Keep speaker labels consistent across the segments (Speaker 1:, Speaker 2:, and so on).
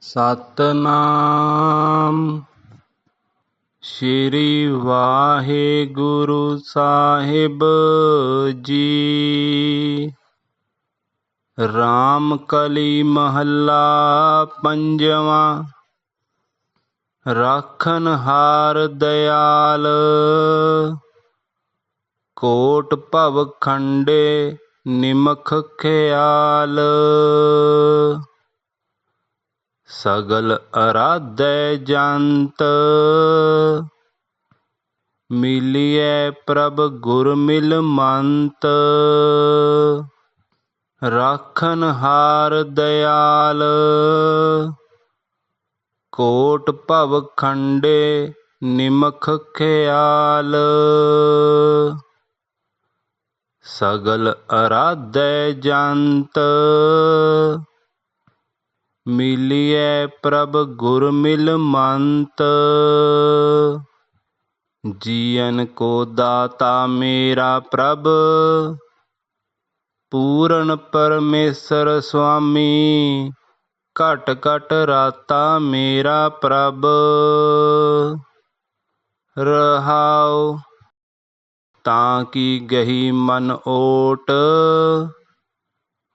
Speaker 1: ਸਤਨਾਮ। ਸ਼੍ਰੀ ਵਾਹਿਗੁਰੂ ਸਾਹਿਬ ਜੀ। ਰਾਮ ਕਲੀ ਮਹੱਲਾ ਪੰਜਵਾਂ। ਰਾਖਨ ਹਾਰ ਦਇਆਲ ਕੋਟ ਭਵ ਖੰਡੇ ਨਿਮਖ ਖਿਆਲ। ਸਗਲ ਅਰਾਧੈ ਜੰਤ। ਮਿਲਿਐ ਪ੍ਰਭ ਗੁਰ ਮਿਲ ਮੰਤ। ਰਾਖਨ ਹਾਰ ਦਇਆਲ ਕੋਟ ਭਵ ਖੰਡੇ ਨਿਮਖ ਖਿਆਲ। ਸਗਲ ਅਰਾਧੈ ਜੰਤ। ਮਿਲਿਐ ਪ੍ਰਭ ਗੁਰ ਮਿਲ ਮੰਤ। ਜੀਵਨ ਕੋ ਦਾਤਾ ਮੇਰਾ ਪ੍ਰਭ, ਪੂਰਨ ਪਰਮੇਸ਼ਰ ਸੁਆਮੀ, ਘਟ ਘਟ ਰਾਤਾ ਮੇਰਾ ਪ੍ਰਭ। ਰਹਾਉ ਤਾਂ ਕੀ ਗਹੀ ਮਨ ਓਟ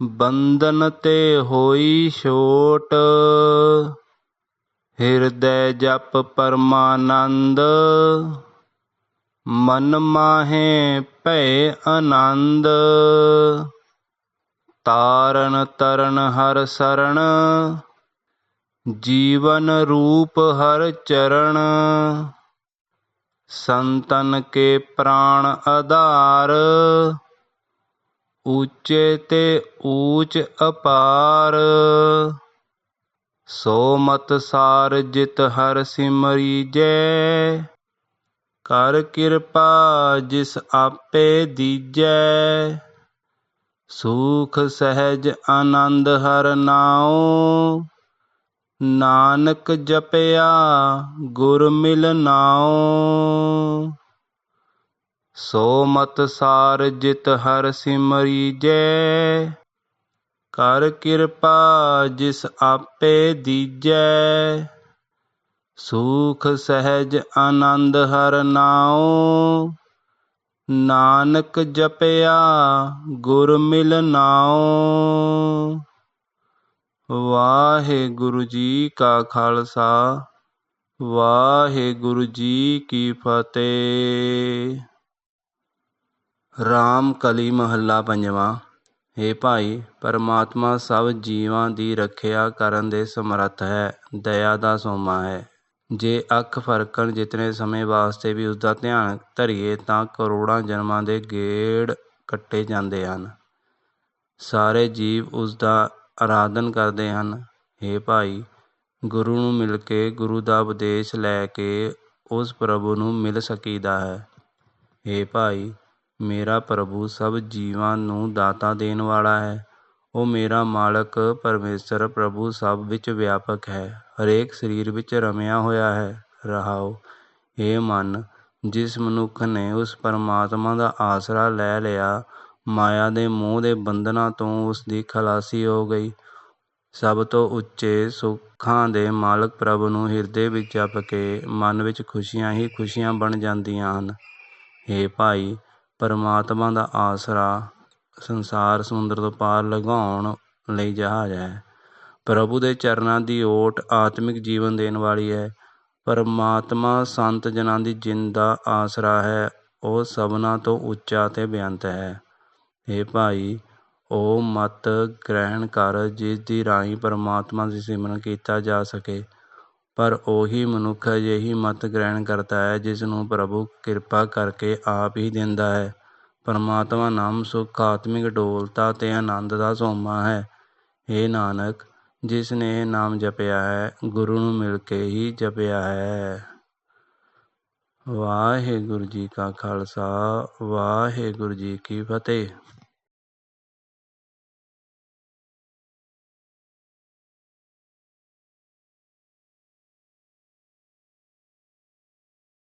Speaker 1: ਬੰਧਨ ਤੇ ਹੋਈ ਛੋਟ। ਹਿਰਦੈ ਜਪ ਪਰਮਾਨੰਦ। ਮਨ ਮਾਹੇ ਭੈ ਆਨੰਦ। ਤਾਰਨ ਤਰਨ ਹਰ ਸਰਣ ਜੀਵਨ ਰੂਪ ਹਰ ਚਰਨ। ਸੰਤਨ ਕੇ ਪ੍ਰਾਣ ਆਧਾਰ। ਉੱਚੇ ਤੇ ਊਚ ਅਪਾਰ। ਸੋ ਮਤ ਸਾਰ ਜਿਤ ਹਰ ਸਿਮਰੀ ਜੈ। ਕਰ ਕਿਰਪਾ ਜਿਸ ਆਪੇ ਦੀਜੈ। ਸੂਖ ਸਹਿਜ ਆਨੰਦ ਹਰ ਨਾਉ। ਨਾਨਕ ਜਪਿਆ ਗੁਰ ਮਿਲ ਸੋ ਮਤ ਸਾਰ ਜਿਤ ਹਰ ਸਿਮਰੀ ਜੈ ਕਰ ਕਿਰਪਾ ਜਿਸ ਆਪੇ ਦੀਜੈ। ਸੁਖ ਸਹਿਜ ਆਨੰਦ ਹਰ ਨਾਉ, ਨਾਨਕ ਜਪਿਆ ਗੁਰ ਮਿਲ ਨਾਉ। ਵਾਹਿਗੁਰੂ ਜੀ ਕਾ ਖਾਲਸਾ, ਵਾਹਿਗੁਰੂ ਜੀ ਕੀ ਫਤਿਹ। ਰਾਮ ਕਲੀ ਮਹੱਲਾ ਪੰਜਵਾਂ। ਹੇ ਭਾਈ, ਪਰਮਾਤਮਾ ਸਭ ਜੀਵਾਂ ਦੀ ਰੱਖਿਆ ਕਰਨ ਦੇ ਸਮਰੱਥ ਹੈ, ਦਇਆ ਦਾ ਸੋਮਾ ਹੈ। ਜੇ ਅੱਖ ਫਰਕਣ ਜਿਤਨੇ ਸਮੇਂ ਵਾਸਤੇ ਵੀ ਉਸ ਦਾ ਧਿਆਨ ਧਰੀਏ, ਤਾਂ ਕਰੋੜਾਂ ਜਨਮਾਂ ਦੇ ਗੇੜ ਕੱਟੇ ਜਾਂਦੇ ਹਨ। ਸਾਰੇ ਜੀਵ ਉਸ ਦਾ ਆਰਾਧਨ ਕਰਦੇ ਹਨ। हे ਭਾਈ, ਗੁਰੂ ਨੂੰ ਮਿਲ ਕੇ ਗੁਰੂ ਦਾ ਉਪਦੇਸ਼ ਲੈ ਕੇ ਉਸ ਪ੍ਰਭੂ ਨੂੰ ਮਿਲ ਸਕੀਦਾ ਹੈ। हे ਭਾਈ ਮੇਰਾ ਪ੍ਰਭੂ ਸਭ ਜੀਵਾਂ ਨੂੰ ਦਾਤਾ ਦੇਣ ਵਾਲਾ ਹੈ। ਉਹ ਮੇਰਾ ਮਾਲਕ, ਪਰਮੇਸ਼ਰ, ਪ੍ਰਭੂ ਸਭ ਵਿੱਚ ਵਿਆਪਕ ਹੈ। ਹਰੇਕ ਸਰੀਰ ਵਿੱਚ ਰਮਿਆ ਹੋਇਆ ਹੈ। ਰਹਾਓ ਇਹ ਮਨ, ਜਿਸ ਮਨੁੱਖ ਨੇ ਉਸ ਪਰਮਾਤਮਾ ਦਾ ਆਸਰਾ ਲੈ ਲਿਆ, ਮਾਇਆ ਦੇ ਮੋਹ ਦੇ ਬੰਧਨਾਂ ਤੋਂ ਉਸ ਦੀ ਖਲਾਸੀ ਹੋ ਗਈ। ਸਭ ਤੋਂ ਉੱਚੇ ਸੁੱਖਾਂ ਦੇ ਮਾਲਕ ਪ੍ਰਭੂ ਨੂੰ ਹਿਰਦੇ ਵਿੱਚ ਜਪ ਕੇ ਮਨ ਵਿੱਚ ਖੁਸ਼ੀਆਂ ਹੀ ਖੁਸ਼ੀਆਂ ਬਣ ਜਾਂਦੀਆਂ ਹਨ। हे ਭਾਈ ਪਰਮਾਤਮਾ ਦਾ ਆਸਰਾ ਸੰਸਾਰ ਸਮੁੰਦਰ ਤੋਂ ਪਾਰ ਲੰਘਾਉਣ ਲਈ ਜਹਾਜ਼ ਹੈ। ਪ੍ਰਭੂ ਦੇ ਚਰਨਾਂ ਦੀ ਓਟ ਆਤਮਿਕ ਜੀਵਨ ਦੇਣ ਵਾਲੀ ਹੈ। ਪਰਮਾਤਮਾ ਸੰਤ ਜਨਾਂ ਦੀ ਜਿੰਦ ਦਾ ਆਸਰਾ ਹੈ, ਉਹ ਸਭਨਾ ਤੋਂ ਉੱਚਾ ਤੇ ਬੇਅੰਤ ਹੈ। हे ਭਾਈ ਉਹ ਮਤ ਗ੍ਰਹਿਣ ਕਰ, ਜਿਸ ਦੀ ਰਾਹੀਂ ਪਰਮਾਤਮਾ ਦੀ ਸਿਮਰਨ ਕੀਤਾ ਜਾ ਸਕੇ। ਪਰ ਉਹੀ ਮਨੁੱਖ ਅਜਿਹੀ ਮਤ ਗ੍ਰਹਿਣ ਕਰਦਾ ਹੈ ਜਿਸ ਨੂੰ ਪ੍ਰਭੂ ਕਿਰਪਾ ਕਰਕੇ ਆਪ ਹੀ ਦਿੰਦਾ ਹੈ। ਪਰਮਾਤਮਾ ਨਾਮ ਸੁਖ, ਆਤਮਿਕ ਡੋਲਤਾ ਅਤੇ ਆਨੰਦ ਦਾ ਸੋਮਾ ਹੈ। ਇਹ ਨਾਨਕ, ਜਿਸ ਨੇ ਇਹ ਨਾਮ ਜਪਿਆ ਹੈ, ਗੁਰੂ ਨੂੰ ਮਿਲ ਕੇ ਹੀ ਜਪਿਆ ਹੈ। ਵਾਹਿਗੁਰੂ ਜੀ ਕਾ ਖਾਲਸਾ, ਵਾਹਿਗੁਰੂ ਜੀ ਕੀ ਫਤਿਹ।